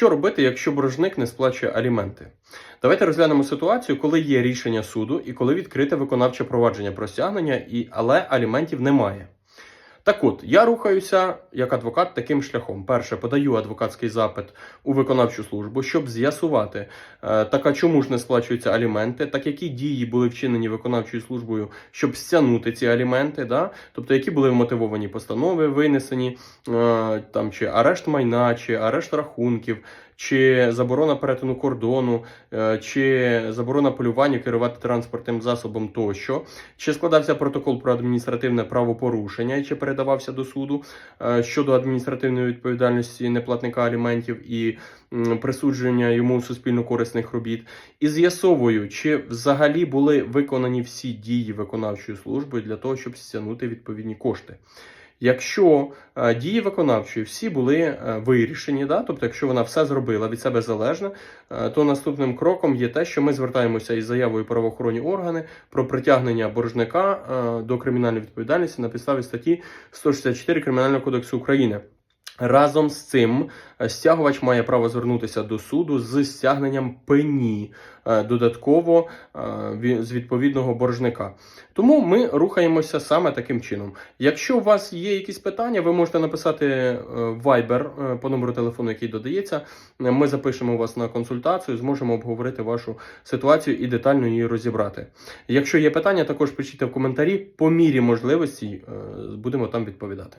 Що робити, якщо боржник не сплачує аліменти? Давайте розглянемо ситуацію, коли є рішення суду і коли відкрите виконавче провадження про стягнення, і, але аліментів немає. Так от, я рухаюся як адвокат таким шляхом. Перше, подаю адвокатський запит у виконавчу службу, щоб з'ясувати, е, так а чому ж не сплачуються аліменти, так які дії були вчинені виконавчою службою, щоб стягнути ці аліменти, да? тобто які були вмотивовані постанови, винесені, е, там чи арешт майна, чи арешт рахунків, чи заборона перетину кордону, е, чи заборона полювання керувати транспортним засобом тощо, чи складався протокол про адміністративне правопорушення, чи передавався до суду е, щодо адміністративної відповідальності неплатника аліментів і присудження йому суспільно корисних робіт, і з'ясовую, чи взагалі були виконані всі дії виконавчої служби для того, щоб стягнути відповідні кошти. Якщо е, дії виконавчої всі були е, вирішені, да, тобто, якщо вона все зробила від себе залежно, е, то наступним кроком є те, що ми звертаємося із заявою правоохоронні органи про притягнення боржника до кримінальної відповідальності на підставі статті 164 Кримінального кодексу України. Разом з цим е, стягувач має право звернутися до суду з стягненням пені е, додатково е, з відповідного боржника. Тому ми рухаємося саме таким чином. Якщо у вас є якісь питання, ви можете написати Viber по номеру телефону, який додається. Ми запишемо вас на консультацію, зможемо обговорити вашу ситуацію і детально її розібрати. Якщо є питання, також пишіть в коментарі. По мірі можливості будемо там відповідати.